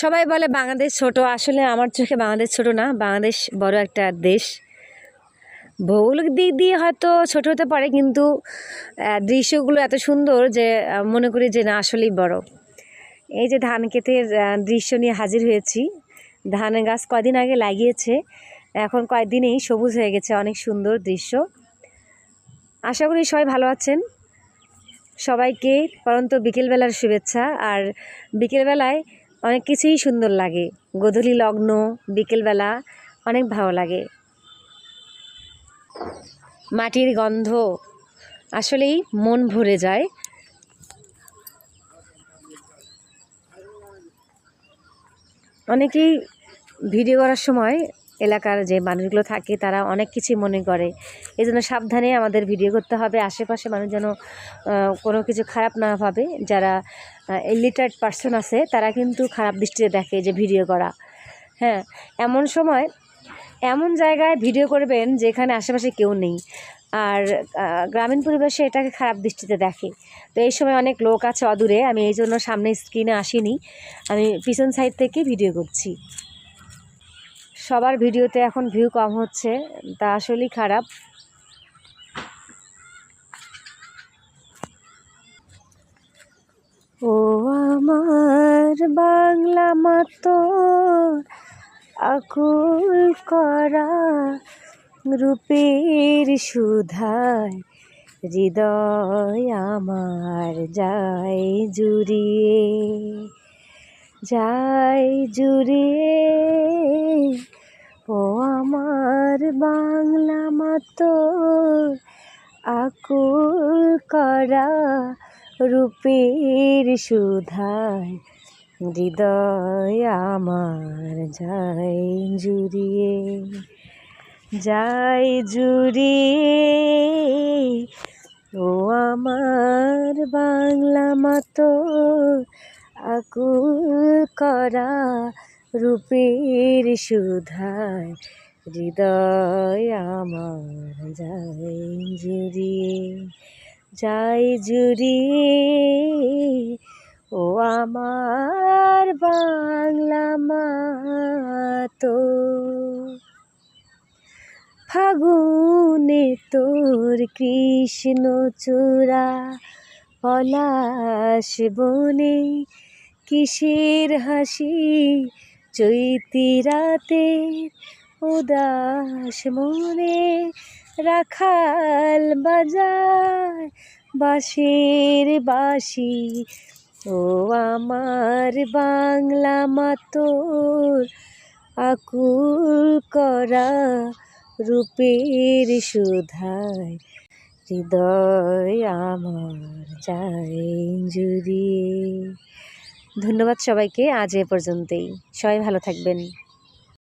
সবাই বলে বাংলাদেশ ছোট। আসলে আমার চোখে বাংলাদেশ ছোট না, বাংলাদেশ বড় একটা দেশ। ভৌগোলিক দিক দিয়ে হয়তো ছোট হতে পারে, কিন্তু দৃশ্যগুলো এত সুন্দর যে মনে করি যে না, আসলেই বড়। এই যে ধান ক্ষেতের দৃশ্য নিয়ে হাজির হয়েছি। ধান গাছ কয়দিন আগে লাগিয়েছে, এখন কয়েকদিনেই সবুজ হয়ে গেছে, অনেক সুন্দর দৃশ্য। আশা করি সবাই ভালো আছেন। সবাইকে পরন্ত বিকেলবেলার শুভেচ্ছা। আর বিকেলবেলায় অনেক কিছুই সুন্দর লাগে। গোধূলি লগ্ন, বিকেলবেলা অনেক ভালো লাগে। মাটির গন্ধ আসলেই মন ভরে যায়। অনেকেই ভিডিও করার সময় এলাকার যে মানুষগুলো থাকে, তারা অনেক কিছুই মনে করে। এই জন্য সাবধানে আমাদের ভিডিও করতে হবে। আশেপাশে মানুষ যেন কোনো কিছু খারাপ না ভাবে। যারা ইলিটারেট পার্সন আছে, তারা কিন্তু খারাপ দৃষ্টিতে দেখে যে ভিডিও করা। হ্যাঁ এমন সময়, এমন জায়গায় ভিডিও করবেন যেখানে আশেপাশে কেউ নেই। আর গ্রামীণ পরিবেশে এটাকে খারাপ দৃষ্টিতে দেখে। তো এই সময় অনেক লোক আছে অদূরে। আমি এই জন্য সামনে স্ক্রিনে আসিনি। আমি পিছন সাইড থেকে ভিডিও করছি। সবার ভিডিওতে এখন ভিউ কম হচ্ছে, তা আসলেই খারাপ। ও আমার বাংলা মাতো আকুল করা রূপের সুধায়, হৃদয় আমার যায় জুড়িয়ে যায় জুড়িয়ে। বাংলা মাতো আকুল করা রূপের সুধায় হৃদয় আমার যায় জুড়িয়ে যায় জুড়িয়ে। ও আমার বাংলা মতো আকুল করা রূপের সুধায় হৃদয় আমার যায় জুড়িয়ে যাই জুড়িয়ে। ও আমার বাংলা মাতো, ফাগুনে তোর কৃষ্ণ চূড়া, পলাশ বনে কিসের হাসি, চৈতি রাতে উদাস মনে রাখাল বাজায় বাঁশের বাঁশি। ও আমার বাংলা মাতোর, আকুল করা রূপের সুধায়, হৃদয় আমার যায় ধন্যবাদ সবাইকে, আজ এ পর্যন্তই। সবাই ভালো থাকবেন।